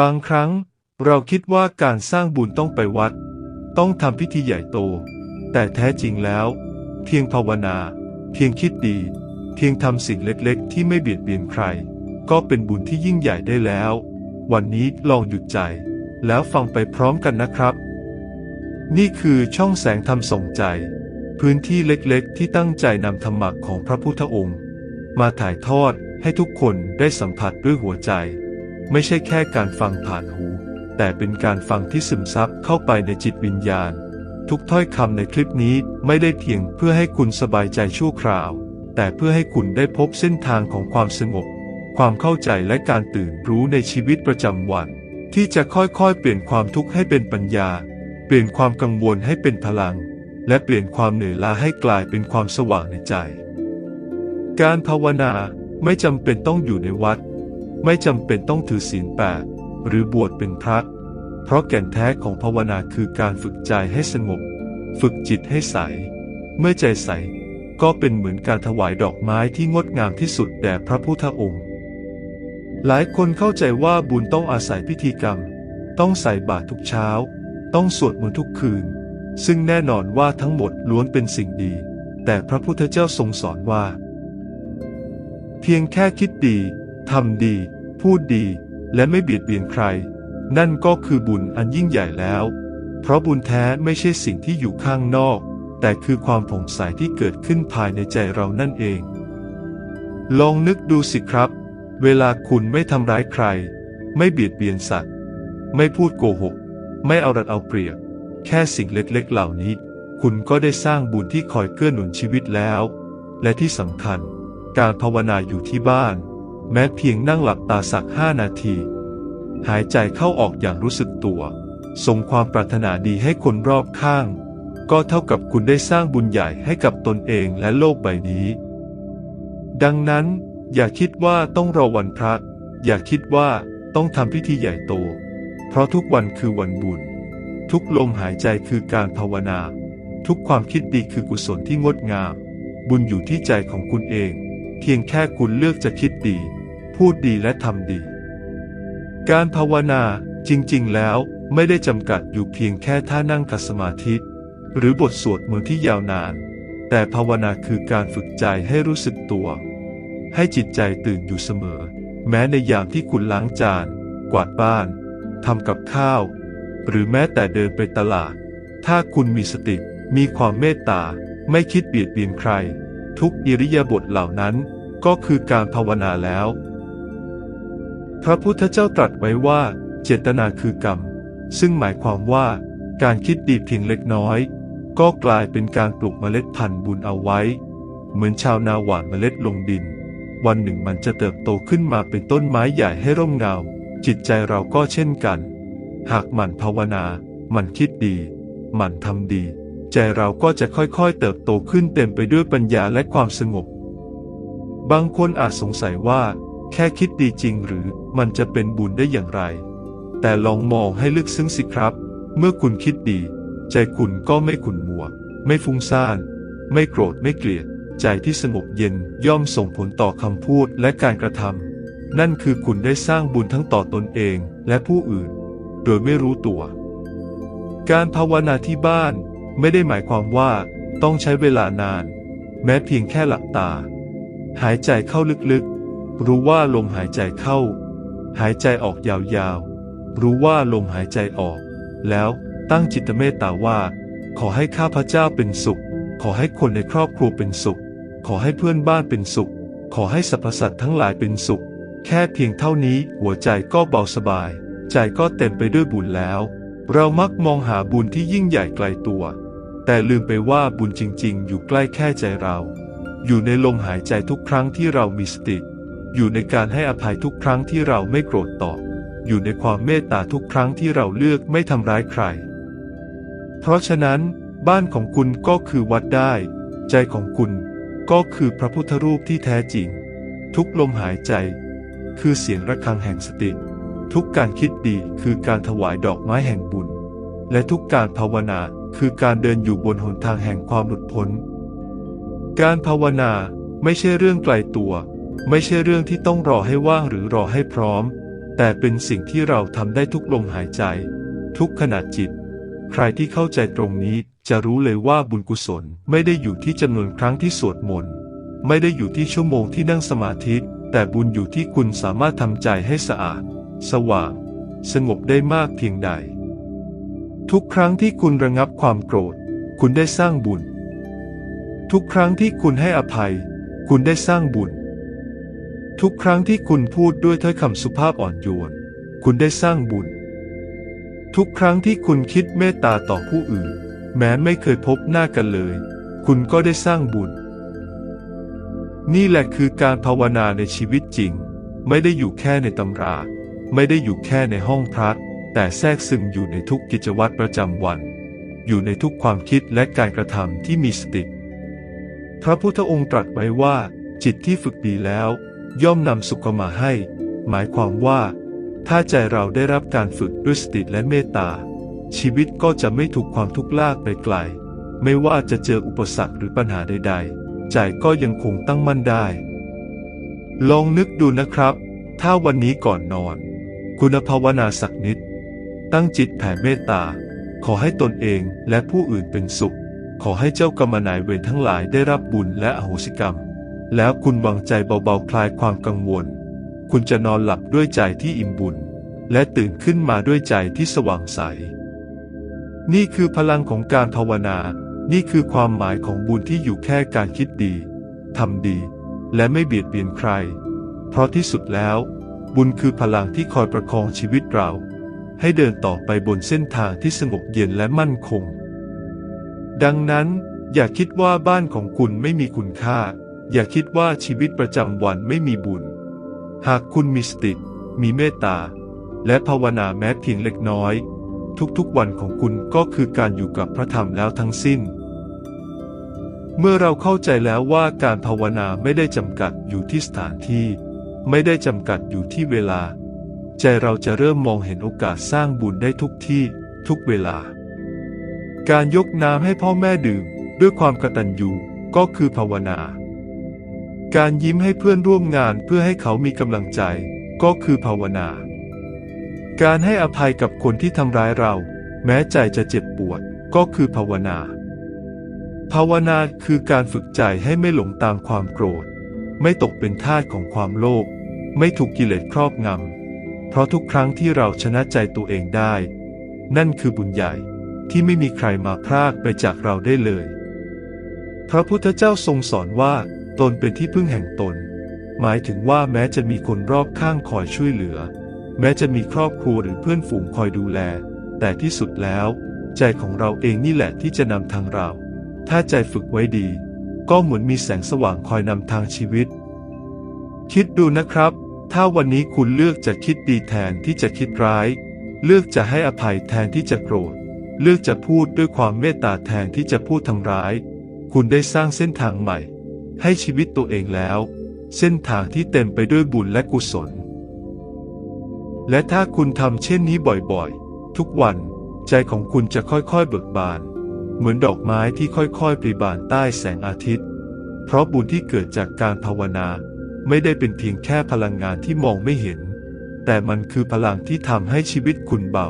บางครั้งเราคิดว่าการสร้างบุญต้องไปวัด ต้องทำพิธีใหญ่โต แต่แท้จริงแล้ว เพียงภาวนา เพียงคิดดี เพียงทำสิ่งเล็กๆ ที่ไม่เบียดเบียนใคร ก็เป็นบุญที่ยิ่งใหญ่ได้แล้ว วันนี้ลองหยุดใจ แล้วฟังไปพร้อมกันนะครับ นี่คือช่องแสงธรรมส่งใจ พื้นที่เล็กๆ ที่ตั้งใจนำธรรมะของพระพุทธองค์ มาถ่ายทอดให้ทุกคนได้สัมผัสด้วยหัวใจ ไม่ใช่แค่การฟังผ่านหู แต่เป็นการฟังที่ซึมซับเข้าไปในจิตวิญญาณ ทุกถ้อยคำในคลิปนี้ไม่ได้เพียงเพื่อให้คุณสบายใจชั่วคราว แต่เพื่อให้คุณได้พบเส้นทางของความสงบ ความเข้าใจและการตื่นรู้ในชีวิตประจำวัน ที่จะค่อยๆ เปลี่ยนความทุกข์ให้เป็นปัญญา เปลี่ยนความกังวลให้เป็นพลัง และเปลี่ยนความเหนื่อยล้าให้กลายเป็นความสว่างในใจ การภาวนาไม่จำเป็นต้องอยู่ในวัด ไม่จำเป็นต้องถือศีลแปดหรือบวชเป็นพระเพราะแก่นแท้ของภาวนาคือการฝึกใจให้สงบ ฝึกจิตให้ใส เมื่อใจใส ก็เป็นเหมือนการถวายดอกไม้ที่งดงามที่สุดแด่พระพุทธองค์ หลายคนเข้าใจว่าบุญต้องอาศัยพิธีกรรม ต้องใส่บาตรทุกเช้า ต้องสวดมนต์ทุกคืน ซึ่งแน่นอนว่าทั้งหมดล้วนเป็นสิ่งดี แต่พระพุทธเจ้าทรงสอนว่า เพียงแค่คิดดี ทำดี พูดดี และไม่เบียดเบียนใคร นั่นก็คือบุญอันยิ่งใหญ่แล้ว เพราะบุญแท้ไม่ใช่สิ่งที่อยู่ข้างนอก แต่คือความผ่องใสที่เกิดขึ้นภายในใจเรานั่นเอง ลองนึกดูสิครับ เวลาคุณไม่ทำร้ายใคร ไม่เบียดเบียนสัตว์ ไม่พูดโกหก ไม่เอารัดเอาเปรียบ แค่สิ่งเล็กๆเหล่านี้ คุณก็ได้สร้างบุญที่คอยเกื้อหนุนชีวิตแล้ว และที่สำคัญ การภาวนาอยู่ที่บ้าน แม้เพียงนั่งหลับตาสักห้านาที หายใจเข้าออกอย่างรู้สึกตัวส่งความปรารถนาดีให้คนรอบข้าง ก็เท่ากับคุณได้สร้างบุญใหญ่ให้กับตนเองและโลกใบนี้ ดังนั้น อย่าคิดว่าต้องรอวันพระ อย่าคิดว่าต้องทำพิธีใหญ่โต เพราะทุกวันคือวันบุญ ทุกลมหายใจคือการภาวนา ทุกความคิดดีคือกุศลที่งดงาม บุญอยู่ที่ใจของคุณเอง พียงแค่คุณเลือกจะคิดดี พูดดีและทำดี การภาวนาจริงๆ แล้วไม่ได้จำกัดอยู่เพียงแค่ท่านั่งคัสมาธิหรือบทสวดมนต์ที่ยาวนาน แต่ภาวนาคือการฝึกใจให้รู้สึกตัว ให้จิตใจตื่นอยู่เสมอ แม้ในยามที่คุณล้างจาน กวาดบ้านทำกับข้าว หรือแม้แต่เดินไปตลาด ถ้าคุณมีสติมีความเมตตา ไม่คิดเบียดเบียนใคร ทุกอิริยาบถเหล่านั้น ก็คือการภาวนาแล้ว พระพุทธเจ้าตรัสไว้ว่า เจตนาคือกรรม ซึ่งหมายความว่า การคิดดีเพียงเล็กน้อย ก็กลายเป็นการปลูกเมล็ดพันธุ์บุญเอาไว้ เหมือนชาวนาหว่านเมล็ดลงดิน วันหนึ่งมันจะเติบโตขึ้นมาเป็นต้นไม้ใหญ่ให้ร่มเงา จิตใจเราก็เช่นกัน หากหมั่นภาวนาหมั่นคิดดีหมั่นทำดี ใจเราก็จะค่อยๆ เติบโตขึ้นเต็มไปด้วยปัญญาและความสงบ บางคนอาจสงสัยว่า แค่คิดดีจริงหรือมันจะเป็นบุญได้อย่างไร แต่ลองมองให้ลึกซึ้งสิครับ เมื่อคุณคิดดี ใจคุณก็ไม่ขุ่นมัว ไม่ฟุ้งซ่าน ไม่โกรธไม่เกลียด ใจที่สงบเย็นย่อมส่งผลต่อคำพูดและการกระทำนั่นคือคุณได้สร้างบุญทั้งต่อตนเองและผู้อื่น โดยไม่รู้ตัว การภาวนาที่บ้านไม่ได้หมายความว่าต้องใช้เวลานาน แม้เพียงแค่หลับตา หายใจเข้าลึกๆ รู้ว่าลมหายใจเข้า หายใจออกยาวๆ รู้ว่าลมหายใจออก แล้วตั้งจิตเมตตาว่า ขอให้ข้าพเจ้าเป็นสุข ขอให้คนในครอบครัวเป็นสุข ขอให้เพื่อนบ้านเป็นสุข ขอให้สรรพสัตว์ทั้งหลายเป็นสุข แค่เพียงเท่านี้หัวใจก็เบาสบาย ใจก็เต็มไปด้วยบุญแล้ว เรามักมองหาบุญที่ยิ่งใหญ่ไกลตัว แต่ลืมไปว่าบุญจริง ๆ อยู่ใกล้แค่ใจเรา อยู่ในลมหายใจทุกครั้งที่เรามีสติ อยู่ในการให้อภัยทุกครั้งที่เราไม่โกรธตอบ อยู่ในความเมตตาทุกครั้งที่เราเลือกไม่ทำร้ายใคร เพราะฉะนั้น บ้านของคุณก็คือวัดได้ ใจของคุณก็คือพระพุทธรูปที่แท้จริง ทุกลมหายใจ คือเสียงระฆังแห่งสติ ทุกการคิดดีคือการถวายดอกไม้แห่งบุญ และทุกการภาวนาคือการเดินอยู่บนหนทางแห่งความหลุดพ้น การภาวนาไม่ใช่เรื่องไกลตัว ไม่ใช่เรื่องที่ต้องรอให้ว่างหรือรอให้พร้อม แต่เป็นสิ่งที่เราทำได้ทุกลมหายใจ ทุกขณะจิต ใครที่เข้าใจตรงนี้จะรู้เลยว่าบุญกุศลไม่ได้อยู่ที่จำนวนครั้งที่สวดมนต์ไม่ได้อยู่ที่ชั่วโมงที่นั่งสมาธิ แต่บุญอยู่ที่คุณสามารถทำใจให้สะอาด สว่าง สงบได้มากเพียงใด ทุกครั้งที่คุณระงับความโกรธ คุณได้สร้างบุญ ทุกครั้งที่คุณให้อภัย คุณได้สร้างบุญ ทุกครั้งที่คุณพูดด้วยถ้อยคำสุภาพอ่อนโยน คุณได้สร้างบุญ ทุกครั้งที่คุณคิดเมตตาต่อผู้อื่น แม้ไม่เคยพบหน้ากันเลย คุณก็ได้สร้างบุญ นี่แหละคือการภาวนาในชีวิตจริง ไม่ได้อยู่แค่ในตำรา ไม่ได้อยู่แค่ในห้องพระแต่แทรกซึมอยู่ในทุกกิจวัตรประจำวัน อยู่ในทุกความคิดและการกระทำที่มีสติ พระพุทธองค์ตรัสไว้ว่า จิตที่ฝึกดีแล้ว ย่อมนำสุขมาให้ หมายความว่า ถ้าใจเราได้รับการฝึกด้วยสติและเมตตา ชีวิตก็จะไม่ถูกความทุกข์ลากไปไกล ไม่ว่าจะเจออุปสรรคหรือปัญหาใด ๆ ใจก็ยังคงตั้งมั่นได้ ลองนึกดูนะครับ ถ้าวันนี้ก่อนนอน คุณภาวนาสักนิด ตั้งจิตแผ่เมตตา ขอให้ตนเองและผู้อื่นเป็นสุข ขอให้เจ้ากรรมนายเวรทั้งหลายได้รับบุญและอโหสิกรรม แล้วคุณวางใจเบาๆคลายความกังวล คุณจะนอนหลับด้วยใจที่อิ่มบุญ และตื่นขึ้นมาด้วยใจที่สว่างใส นี่คือพลังของการภาวนา นี่คือความหมายของบุญที่อยู่แค่การคิดดีทำดี และไม่เบียดเบียนใคร เพราะที่สุดแล้ว บุญคือพลังที่คอยประคองชีวิตเรา ให้เดินต่อไปบนเส้นทางที่สงบเย็นและมั่นคง ดังนั้น อย่าคิดว่าบ้านของคุณไม่มีคุณค่า อย่าคิดว่าชีวิตประจำวันไม่มีบุญ หากคุณมีสติ มีเมตตา และภาวนาแม้เพียงเล็กน้อย ทุกๆวันของคุณก็คือการอยู่กับพระธรรมแล้วทั้งสิ้น เมื่อเราเข้าใจแล้วว่าการภาวนาไม่ได้จำกัดอยู่ที่สถานที่ ไม่ได้จำกัดอยู่ที่เวลา ใจเราจะเริ่มมองเห็นโอกาสสร้างบุญได้ทุกที่ ทุกเวลา การยกน้ำให้พ่อแม่ดื่มด้วยความกตัญญูก็คือภาวนา การยิ้มให้เพื่อนร่วมงานเพื่อให้เขามีกำลังใจ ก็คือภาวนา การให้อภัยกับคนที่ทำร้ายเรา แม้ใจจะเจ็บปวด ก็คือภาวนา ภาวนาคือการฝึกใจให้ไม่หลงตามความโกรธ ไม่ตกเป็นทาสของความโลภไม่ถูกกิเลสครอบงำเพราะทุกครั้งที่เราชนะใจตัวเองได้ นั่นคือบุญใหญ่ ที่ไม่มีใครมาพรากไปจากเราได้เลย พระพุทธเจ้าทรงสอนว่าตนเป็นที่พึ่งแห่งตน หมายถึงว่าแม้จะมีคนรอบข้างคอยช่วยเหลือ แม้จะมีครอบครัวหรือเพื่อนฝูงคอยดูแล แต่ที่สุดแล้ว ใจของเราเองนี่แหละที่จะนำทางเรา ถ้าใจฝึกไว้ดี ก็เหมือนมีแสงสว่างคอยนำทางชีวิต คิดดูนะครับ ถ้าวันนี้คุณเลือกจะคิดดีแทนที่จะคิดร้าย เลือกจะให้อภัยแทนที่จะโกรธ เลือกจะพูดด้วยความเมตตาแทนที่จะพูดทำร้าย คุณได้สร้างเส้นทางใหม่ ให้ชีวิตตัวเองแล้ว เส้นทางที่เต็มไปด้วยบุญและกุศล และถ้าคุณทำเช่นนี้บ่อยๆ ทุกวันใจของคุณจะค่อยๆเบิกบาน เหมือนดอกไม้ที่ค่อยๆปริบานใต้แสงอาทิตย์ เพราะบุญที่เกิดจากการภาวนาไม่ได้เป็นเพียงแค่พลังงานที่มองไม่เห็น แต่มันคือพลังที่ทำให้ชีวิตคุณเบา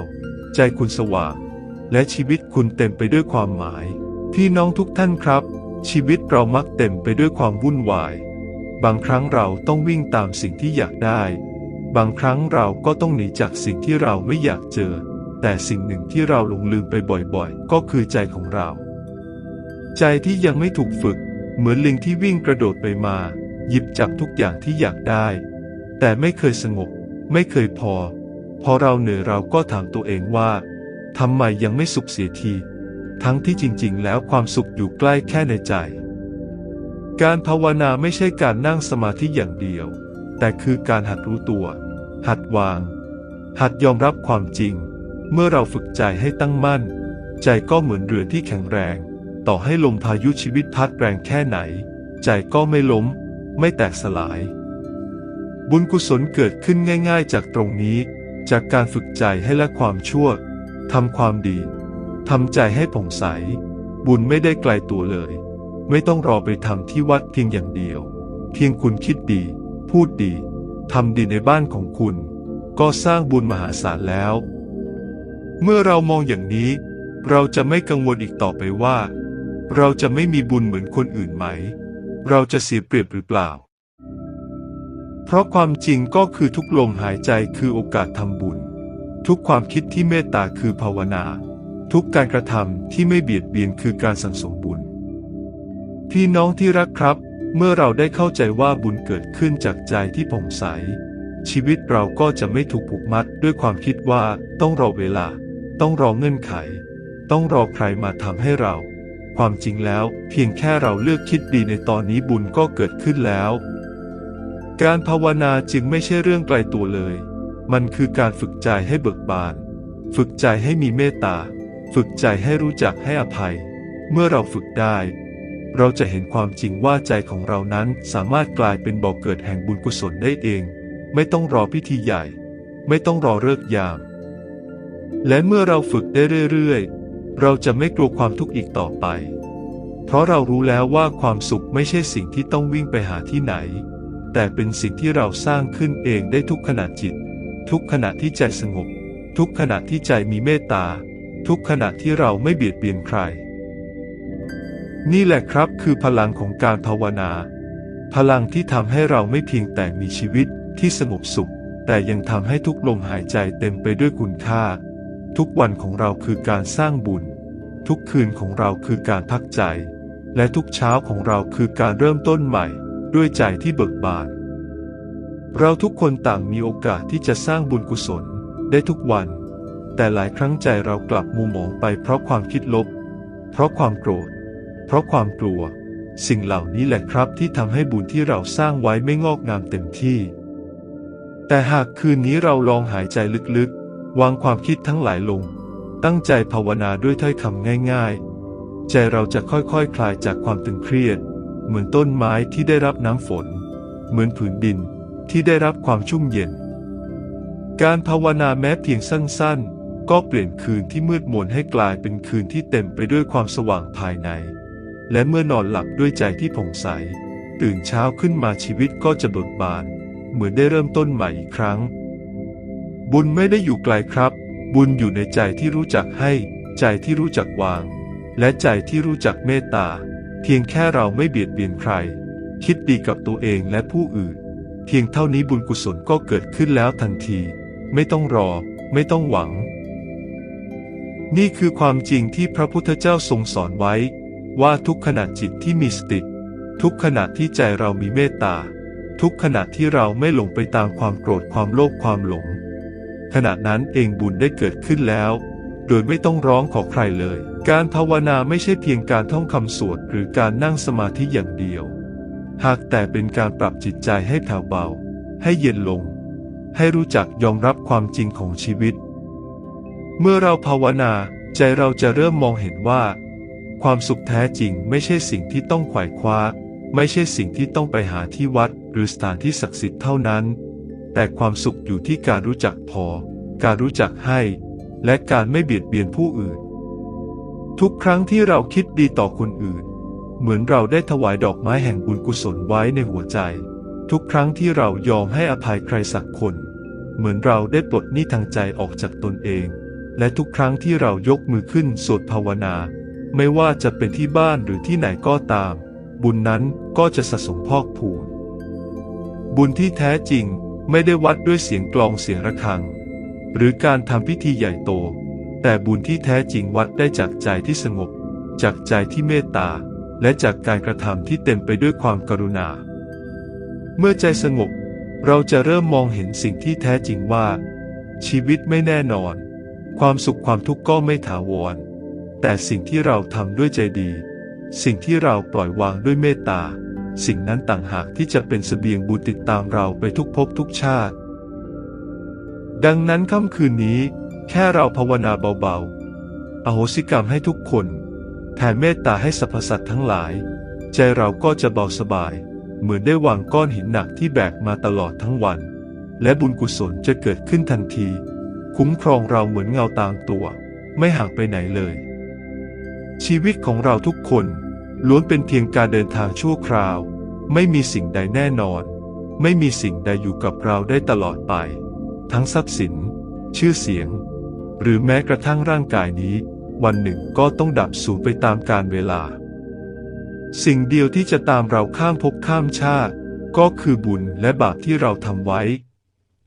ใจคุณสว่าง และชีวิตคุณเต็มไปด้วยความหมาย พี่น้องทุกท่านครับ ชีวิตเรามักเต็มไปด้วยความวุ่นวาย บางครั้งเราต้องวิ่งตามสิ่งที่อยากได้ บางครั้งเราก็ต้องหนีจากสิ่งที่เราไม่อยากเจอ แต่สิ่งหนึ่งที่เราหลงลืมไปบ่อยๆ ก็คือใจของเรา ใจที่ยังไม่ถูกฝึก เหมือนลิงที่วิ่งกระโดดไปมา หยิบจับทุกอย่างที่อยากได้ แต่ไม่เคยสงบ ไม่เคยพอ พอเราเหนื่อยเราก็ถามตัวเองว่า ทำไมยังไม่สุขเสียที ทั้งที่จริงๆ แล้วความสุขอยู่ใกล้แค่ในใจ การภาวนาไม่ใช่การนั่งสมาธิอย่างเดียว แต่คือการหัดรู้ตัว หัดวาง หัดยอมรับความจริง เมื่อเราฝึกใจให้ตั้งมั่น ใจก็เหมือนเรือที่แข็งแรง ต่อให้ลมพายุชีวิตพัดแรงแค่ไหน ใจก็ไม่ล้ม ไม่แตกสลาย บุญกุศลเกิดขึ้นง่าย ๆ จากตรงนี้ จากการฝึกใจให้ละความชั่ว ทำความดี ทำใจให้ผ่องใส บุญไม่ได้ไกลตัวเลย ไม่ต้องรอไปทำที่วัดเพียงอย่างเดียว เพียงคุณคิดดี พูดดี ทำดีในบ้านของคุณ ก็สร้างบุญมหาศาลแล้ว เมื่อเรามองอย่างนี้ เราจะไม่กังวลอีกต่อไปว่า เราจะไม่มีบุญเหมือนคนอื่นไหม เราจะเสียเปรียบหรือเปล่า เพราะความจริงก็คือทุกลมหายใจคือโอกาสทำบุญ ทุกความคิดที่เมตตาคือภาวนา ทุกการกระทำที่ไม่เบียดเบียนคือการสั่งสมบุญ พี่น้องที่รักครับ เมื่อเราได้เข้าใจว่าบุญเกิดขึ้นจากใจที่ผ่องใส ชีวิตเราก็จะไม่ถูกผูกมัดด้วยความคิดว่าต้องรอเวลา ต้องรอเงื่อนไข ต้องรอใครมาทำให้เรา ความจริงแล้ว เพียงแค่เราเลือกคิดดีในตอนนี้บุญก็เกิดขึ้นแล้ว การภาวนาจึงไม่ใช่เรื่องไกลตัวเลย มันคือการฝึกใจให้เบิกบาน ฝึกใจให้มีเมตตา ฝึกใจให้รู้จักให้อภัย เมื่อเราฝึกได้ เราจะเห็นความจริงว่าใจของเรานั้นสามารถกลายเป็นบ่อกเกิดแห่งบุญกุศลได้เอง ไม่ต้องรอพิธีใหญ่ ไม่ต้องรอเลิกยาม และเมื่อเราฝึกได้เรื่อยๆ เราจะไม่กลัวความทุกข์อีกต่อไป เพราะเรารู้แล้วว่าความสุขไม่ใช่สิ่งที่ต้องวิ่งไปหาที่ไหน แต่เป็นสิ่งที่เราสร้างขึ้นเองได้ทุกขณะจิต ทุกขณะที่ใจสงบ ทุกขณะที่ใจมีเมตตา ทุกขณะที่เราไม่เบียดเบียนใคร นี่แหละครับคือพลังของการภาวนา พลังที่ทำให้เราไม่เพียงแต่มีชีวิตที่สงบสุข แต่ยังทำให้ทุกลมหายใจเต็มไปด้วยคุณค่า ทุกวันของเราคือการสร้างบุญ ทุกคืนของเราคือการพักใจ และทุกเช้าของเราคือการเริ่มต้นใหม่ ด้วยใจที่เบิกบาน เราทุกคนต่างมีโอกาสที่จะสร้างบุญกุศลได้ทุกวัน แต่หลายครั้งใจเรากลับมุมมองไปเพราะความคิดลบ เพราะความโกรธ เพราะความกลัว สิ่งเหล่านี้แหละครับที่ทำให้บุญที่เราสร้างไว้ไม่งอกงามเต็มที่ แต่หากคืนนี้เราลองหายใจลึกๆ วางความคิดทั้งหลายลง ตั้งใจภาวนาด้วยถ้อยคำง่าย ๆ ใจเราจะค่อยๆคคลายจากความตึงเครียด เหมือนต้นไม้ที่ได้รับน้ำฝน เหมือนผืนดิน ที่ได้รับความชุ่มเย็น การภาวนาแม้เพียงสั้นๆ ก็เปลี่ยนคืนที่มืดมนให้กลายเป็นคืนที่เต็มไปด้วยความสว่างภายใน และเมื่อนอนหลับด้วยใจที่ผ่องใส ตื่นเช้าขึ้นมาชีวิตก็จะเบิกบาน เหมือนได้เริ่มต้นใหม่อีกครั้ง บุญไม่ได้อยู่ไกลครับ บุญอยู่ในใจที่รู้จักให้ ใจที่รู้จักวาง และใจที่รู้จักเมตตา เพียงแค่เราไม่เบียดเบียนใคร คิดดีกับตัวเองและผู้อื่น เพียงเท่านี้บุญกุศลก็เกิดขึ้นแล้วทันที ไม่ต้องรอ ไม่ต้องหวัง นี่คือความจริงที่พระพุทธเจ้าทรงสอนไว้ ว่าทุกขณะจิตที่มีสติ ทุกขณะที่ใจเรามีเมตตา ทุกขณะที่เราไม่หลงไปตามความโกรธความโลภความหลง ขณะนั้นเองบุญได้เกิดขึ้นแล้ว โดยไม่ต้องร้องขอใครเลย การภาวนาไม่ใช่เพียงการท่องคำสวดหรือการนั่งสมาธิอย่างเดียว หากแต่เป็นการปรับจิตใจให้แผ่วเบา ให้เย็นลง ให้รู้จักยอมรับความจริงของชีวิต เมื่อเราภาวนาใจเราจะเริ่มมองเห็นว่า ความสุขแท้จริงไม่ใช่สิ่งที่ต้องไขว่คว้า ไม่ใช่สิ่งที่ต้องไปหาที่วัดหรือสถานที่ศักดิ์สิทธิ์เท่านั้น แต่ความสุขอยู่ที่การรู้จักพอ การรู้จักให้ และการไม่เบียดเบียนผู้อื่น ทุกครั้งที่เราคิดดีต่อคนอื่น เหมือนเราได้ถวายดอกไม้แห่งบุญกุศลไว้ในหัวใจ ทุกครั้งที่เรายอมให้อภัยใครสักคน เหมือนเราได้ปลดหนี้ทางใจออกจากตนเอง และทุกครั้งที่เรายกมือขึ้นสวดภาวนา ไม่ว่าจะเป็นที่บ้านหรือที่ไหนก็ตาม บุญนั้นก็จะสะสมพอกพูนบุญที่แท้จริงไม่ได้วัดด้วยเสียงกลองเสียงระฆัง หรือการทำพิธีใหญ่โต แต่บุญที่แท้จริงวัดได้จากใจที่สงบ จากใจที่เมตตา และจากการกระทำที่เต็มไปด้วยความกรุณา เมื่อใจสงบ เราจะเริ่มมองเห็นสิ่งที่แท้จริงว่า ชีวิตไม่แน่นอน ความสุขความทุกข์ก็ไม่ถาวร แต่สิ่งที่เราทำด้วยใจดี สิ่งที่เราปล่อยวางด้วยเมตตา สิ่งนั้นต่างหากที่จะเป็นเสบียงบุญติดตามเราไปทุกภพทุกชาติ ดังนั้นค่ำคืนนี้ แค่เราภาวนาเบาๆ อโหสิกรรมให้ทุกคน แผ่เมตตาให้สรรพสัตว์ทั้งหลาย ใจเราก็จะเบาสบาย เหมือนได้วางก้อนหินหนักที่แบกมาตลอดทั้งวัน และบุญกุศลจะเกิดขึ้นทันที คุ้มครองเราเหมือนเงาตามตัว ไม่ห่างไปไหนเลย ชีวิตของเราทุกคนล้วนเป็นเพียงการเดินทางชั่วคราว ไม่มีสิ่งใดแน่นอน ไม่มีสิ่งใดอยู่กับเราได้ตลอดไป ทั้งทรัพย์สิน ชื่อเสียง หรือแม้กระทั่งร่างกายนี้ วันหนึ่งก็ต้องดับสูญไปตามกาลเวลา สิ่งเดียวที่จะตามเราข้ามภพข้ามชาติ ก็คือบุญและบาปที่เราทำไว้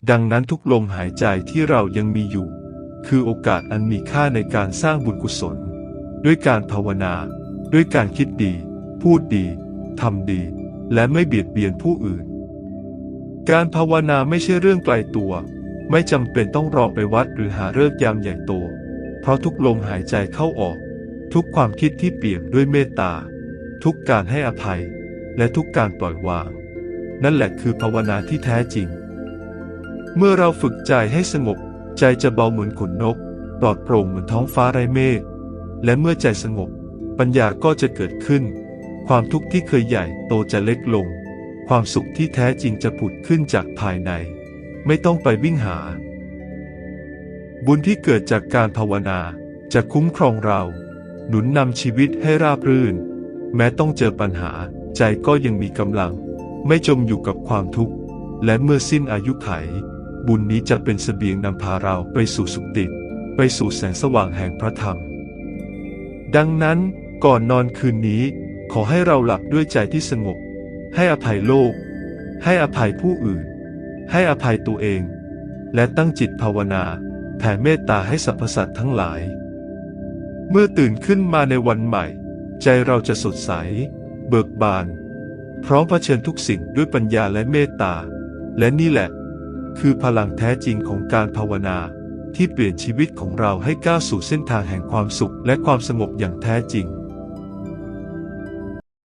ดังนั้นทุกลมหายใจที่เรายังมีอยู่ คือโอกาสอันมีค่าในการสร้างบุญกุศล ด้วยการภาวนา ด้วยการคิดดี พูดดีทำดี และไม่เบียดเบียนผู้อื่น การภาวนาไม่ใช่เรื่องไกลตัว ไม่จำเป็นต้องรอไปวัดหรือหาเลิกยามใหญ่โต ราะทุกลมหายใจเข้าออก ทุกความคิดที่เปี่ยมด้วยเมตตา ทุกการให้อภัย และทุกการปล่อยวาง นั่นแหละคือภาวนาที่แท้จริง เมื่อเราฝึกใจให้สงบ ใจจะเบาเหมือนขนนก ปลอดโปร่งเหมือนท้องฟ้าไร้เมฆและเมื่อใจสงบ ปัญญาก็จะเกิดขึ้น ความทุกข์ที่เคยใหญ่โตจะเล็กลง ความสุขที่แท้จริงจะผุดขึ้นจากภายใน ไม่ต้องไปวิ่งหา บุญที่เกิดจากการภาวนาจะคุ้มครองเรา หนุนนำชีวิตให้ราบรื่น แม้ต้องเจอปัญหา ใจก็ยังมีกำลัง ไม่จมอยู่กับความทุกข์ และเมื่อสิ้นอายุไข บุญนี้จะเป็นเสบียงนำพาเราไปสู่สุคติ ไปสู่แสงสว่างแห่งพระธรรม ดังนั้นก่อนนอนคืนนี้ ขอให้เราหลับด้วยใจที่สงบ ให้อภัยโลก ให้อภัยผู้อื่น ให้อภัยตัวเอง และตั้งจิตภาวนา แผ่เมตตาให้สรรพสัตว์ทั้งหลาย เมื่อตื่นขึ้นมาในวันใหม่ ใจเราจะสดใส เบิกบาน พร้อมเผชิญทุกสิ่งด้วยปัญญาและเมตตา และนี่แหละ คือพลังแท้จริงของการภาวนาที่เปลี่ยนชีวิตของเราให้ก้าวสู่เส้นทางแห่งความสุขและความสงบอย่างแท้จริง